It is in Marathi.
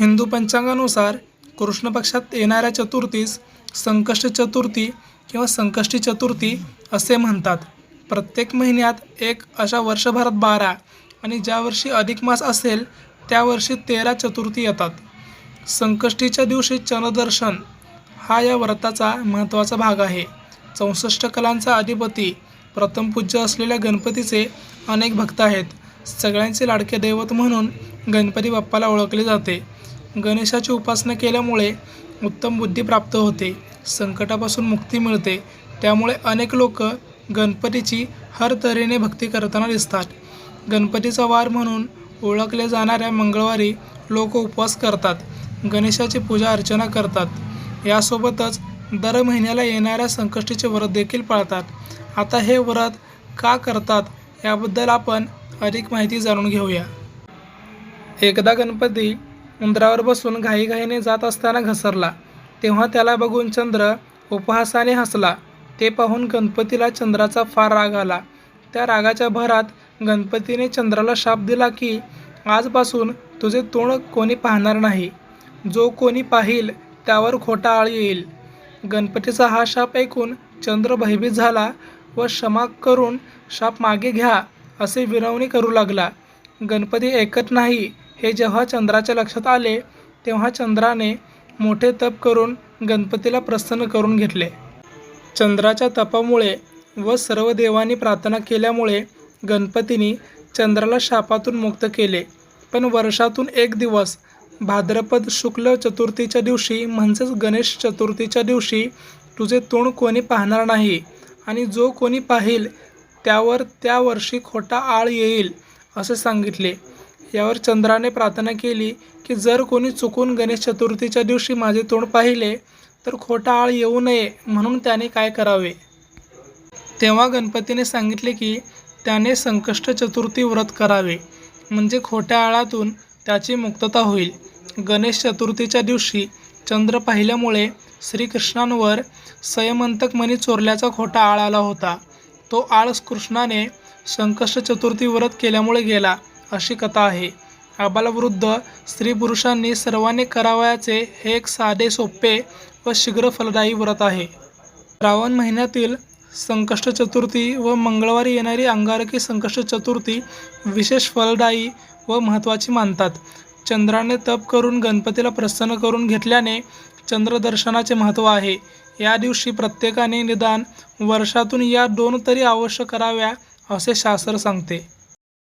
हिंदू पंचांगानुसार कृष्ण पक्षात येणाऱ्या चतुर्थीस संकष्ट चतुर्थी किंवा संकष्टी चतुर्थी असे म्हणतात. प्रत्येक महिन्यात एक अशा वर्षभरात बारा आणि ज्या वर्षी अधिक मास असेल त्या वर्षी तेरा चतुर्थी येतात. संकष्टीच्या दिवशी चंद्रदर्शन हा या व्रताचा महत्त्वाचा भाग आहे. चौसष्ट कलांचा अधिपती प्रथम पूज्य असलेल्या गणपतीचे अनेक भक्त आहेत. सगळ्यांचे लाडके दैवत म्हणून गणपती बाप्पाला ओळखले जाते. गणेशाची उपासना केल्यामुळे उत्तम बुद्धी प्राप्त होते. संकटापासून मुक्ती मिळते. त्यामुळे अनेक लोक गणपतीची हर तऱ्हेने भक्ती करताना दिसतात. गणपतीचा वार म्हणून ओळखल्या जाणाऱ्या मंगळवारी लोक उपवास करतात. गणेशाची पूजा अर्चना करतात. यासोबतच दर महिन्याला येणाऱ्या संकष्टीचे व्रत देखील पाळतात. आता हे व्रत का करतात याबद्दल आपण अधिक माहिती जाणून घेऊया. एकदा गणपती उंदरावर बसून घाईघाईने जात असताना घसरला. तेव्हा त्याला बघून चंद्र उपहासाने हसला. ते पाहून गणपतीला चंद्राचा फार राग आला. त्या रागाच्या भरात गणपतीने चंद्राला शाप दिला की आजपासून तुझे तोंड कोणी पाहणार नाही. जो कोणी पाहिल त्यावर खोटा आळ येईल. गणपतीचा हा शाप ऐकून चंद्र भयभीत झाला व क्षमा करून शाप मागे घ्या असे विनवणी करू लागला. गणपती ऐकत नाही. हे जेव्हा चंद्राच्या लक्षात आले तेव्हा चंद्राने मोठे तप करून गणपतीला प्रसन्न करून घेतले. चंद्राच्या तपामुळे व सर्व देवांनी प्रार्थना केल्यामुळे गणपतीने चंद्राला शापातून मुक्त केले. पण वर्षातून एक दिवस भाद्रपद शुक्ल चतुर्थीच्या दिवशी म्हणजेच गणेश चतुर्थीच्या दिवशी तुझे तोंड कोणी पाहणार नाही. आणि जो कोणी पाहिल त्यावर त्या वर्षी खोटा आळ येईल असे सांगितले. यावर चंद्राने प्रार्थना केली की जर कोणी चुकून गणेश चतुर्थीच्या दिवशी माझे तोंड पाहिले तर खोटा आळ येऊ नये म्हणून त्याने काय करावे? तेव्हा गणपतीने सांगितले की त्याने संकष्ट चतुर्थी व्रत करावे. म्हणजे खोट्या आळातून त्याची मुक्तता होईल. गणेश चतुर्थीच्या दिवशी चंद्र पाहिल्यामुळे श्रीकृष्णांवर संयमंतक मणी चोरल्याचा खोटा आळ आला होता. तो आळ कृष्णाने संकष्ट चतुर्थी व्रत केल्यामुळे गेला अशी कथा आहे. आबालवृद्ध स्त्री पुरुषांनी सर्वांनी करावयाचे हे एक साधे सोपे व शीघ्र फलदायी व्रत आहे. श्रावण महिन्यातील संकष्ट चतुर्थी व मंगळवारी येणारी अंगारकी संकष्ट चतुर्थी विशेष फलदायी व महत्त्वाची मानतात. चंद्राने तप करून गणपतीला प्रसन्न करून घेतल्याने चंद्रदर्शनाचे महत्त्व आहे. या दिवशी प्रत्येकाने निदान वर्षातून या दोन तरी अवश्य कराव्या असे शास्त्र सांगते.